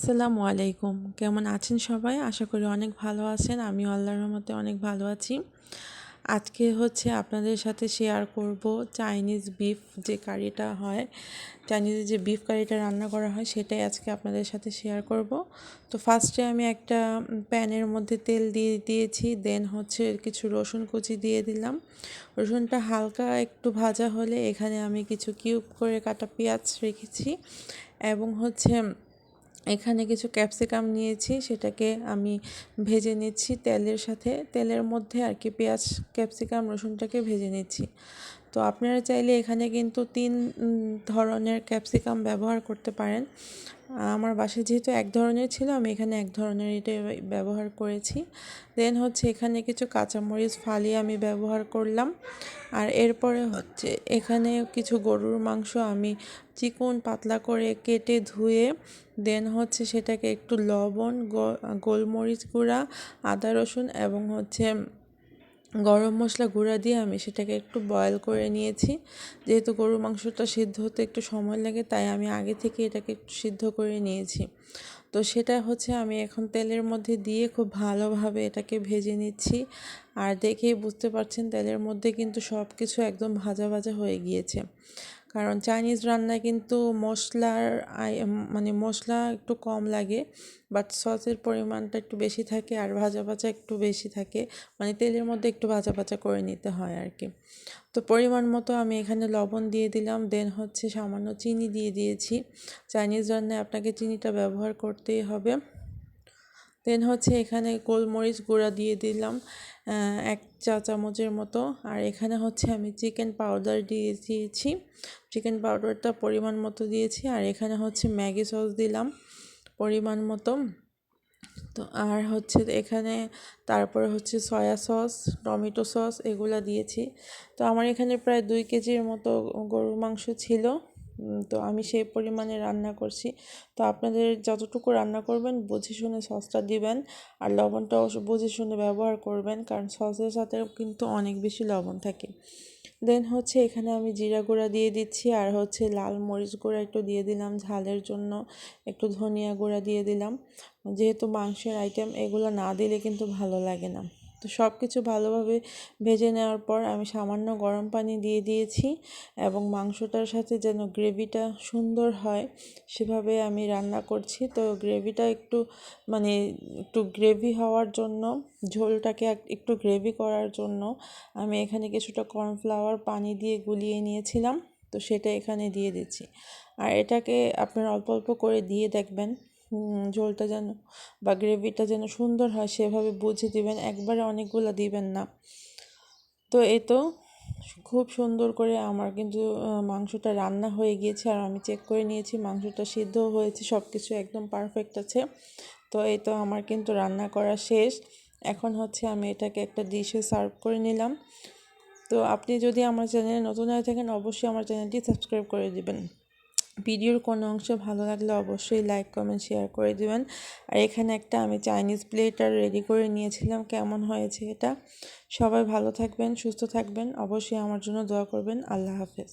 আসসালামু আলাইকুম। কেমন আছেন সবাই? আশা করি অনেক ভালো আছেন। আমি আল্লাহর রহমতে অনেক ভালো আছি। আজকে হচ্ছে আপনাদের সাথে শেয়ার করব চাইনিজ বিফ যে কারিটা হয় চাইনিজ যে বিফ কারিটা রান্না করা হয়, সেটাই আজকে আপনাদের সাথে শেয়ার করব। তো ফার্স্টে আমি একটা প্যানের মধ্যে তেল দিয়ে দিয়েছি দেন হচ্ছে কিছু রসুন কুচি দিয়ে দিলাম। রসুনটা হালকা একটু ভাজা হলে এখানে আমি কিছু কিউব করে কাটা পেঁয়াজ রেখেছি এবং হচ্ছে এখানে কিছু ক্যাপসিকাম নিয়েছি, সেটাকে আমি ভেজে নিচ্ছি তেলের সাথে। তেলের মধ্যে আর কি পেঁয়াজ, ক্যাপসিকাম, রসুনটাকে ভেজে নিচ্ছি। তো আপনারা চাইলে এখানে কিন্তু তিন ধরনের ক্যাপসিকাম ব্যবহার করতে পারেন। আমার বাসায় যেহেতু এক ধরনের ছিল, আমি এখানে এক ধরনের এটা ব্যবহার করেছি। দেন হচ্ছে এখানে কিছু কাঁচামরিচ ফালিয়ে আমি ব্যবহার করলাম। আর এরপরে হচ্ছে এখানে কিছু গরুর মাংস আমি চিকন পাতলা করে কেটে ধুয়ে দেন হচ্ছে সেটাকে একটু লবণ গোলমরিচ গুঁড়া, আদা রসুন এবং হচ্ছে গরম মশলা গুঁড়া দিয়ে আমি সেটাকে একটু বয়েল করে নিয়েছি। যেহেতু গরুর মাংসটা সিদ্ধ হতে একটু সময় লাগে, তাই আমি আগে থেকে এটাকে একটু সিদ্ধ করে নিয়েছি। তো সেটা হচ্ছে আমি এখন তেলের মধ্যে দিয়ে খুব ভালোভাবে এটাকে ভেজে নিচ্ছি। আর দেখেই বুঝতে পারছেন তেলের মধ্যে কিন্তু সব কিছু একদম ভাজা ভাজা হয়ে গিয়েছে। কারণ চাইনিজ রান্নায় কিন্তু মশলার মানে মশলা একটু কম লাগে বাট সসের পরিমাণটা একটু বেশি থাকে আর ভাজা ভাজা একটু বেশি থাকে। মানে তেলের মধ্যে একটু ভাজা ভাজা করে নিতে হয় আর কি তো পরিমাণ মতো আমি এখানে লবণ দিয়ে দিলাম দেন হচ্ছে সামান্য চিনি দিয়ে দিয়েছি। চাইনিজ রান্নায় আপনাকে চিনিটা ব্যবহার করতেই হবে। দেন হচ্ছে এখানে গোলমরিচ গুঁড়া দিয়ে দিলাম এক চা চামচের মতো। আর এখানে হচ্ছে আমি চিকেন পাউডার দিয়ে দিয়েছি। চিকেন পাউডারটা পরিমাণ মতো দিয়েছি। আর এখানে হচ্ছে ম্যাগি সস দিলাম পরিমাণ মতো। তো আর হচ্ছে এখানে তারপরে হচ্ছে সয়া সস টমেটো সস এগুলো দিয়েছি। তো আমার এখানে প্রায় দুই কেজির মতো গরুর মাংস ছিল। তো আমি সেই পরিমাণে রান্না করছি। তো আপনাদের যতটুকু রান্না করবেন, বুঝে শুনে সসটা দিবেন আর লবণটাও বুঝে শুনে ব্যবহার করবেন, কারণ সসের সাথে কিন্তু অনেক বেশি লবণ থাকে। দেন হচ্ছে এখানে আমি জিরা গুঁড়া দিয়ে দিচ্ছি আর হচ্ছে লাল মরিচ গুঁড়া একটু দিয়ে দিলাম। ঝালের জন্য একটু ধনিয়া গুঁড়া দিয়ে দিলাম। যেহেতু মাংসের আইটেম এগুলো না দিলে কিন্তু ভালো লাগে না। তো সব কিছু ভালোভাবে ভেজে নেওয়ার পর আমি সামান্য গরম পানি দিয়ে দিয়েছি এবং মাংসটার সাথে যেন গ্রেভিটা সুন্দর হয়, সেভাবে আমি রান্না করছি। তো গ্রেভিটা একটু মানে একটু গ্রেভি হওয়ার জন্য, ঝোলটাকে একটু গ্রেভি করার জন্য আমি এখানে কিছুটা কর্নফ্লাওয়ার পানি দিয়ে গুলিয়ে নিয়েছিলাম। তো সেটা এখানে দিয়ে দিচ্ছি। আর এটাকে আপনারা অল্প অল্প করে দিয়ে দেখবেন। ঝোলটা যেন বা গ্রেভিটা যেন সুন্দর হয়, সেভাবে বুঝে দিবেন। একবারে অনেকগুলো দিবেন না। তো এ তো খুব সুন্দর করে আমার কিন্তু মাংসটা রান্না হয়ে গিয়েছে আর আমি চেক করে নিয়েছি। মাংসটা সিদ্ধ হয়েছে সব কিছু একদম পারফেক্ট আছে। তো এই তো আমার কিন্তু রান্না করা শেষ। এখন হচ্ছে আমি এটাকে একটা ডিশে সার্ভ করে নিলাম। তো আপনি যদি আমার চ্যানেলে নতুন হয়ে থাকেন, অবশ্যই আমার চ্যানেলটি সাবস্ক্রাইব করে দেবেন। ভিডিওর কোনো অংশ ভালো লাগলে অবশ্যই লাইক কমেন্ট শেয়ার করে দেবেন। আর এখানে একটা আমি চাইনিজ প্লেটার রেডি করে নিয়েছিলাম, কেমন হয়েছে এটা? সবাই ভালো থাকবেন, সুস্থ থাকবেন, অবশ্যই আমার জন্য দোয়া করবেন। আল্লাহ হাফেজ।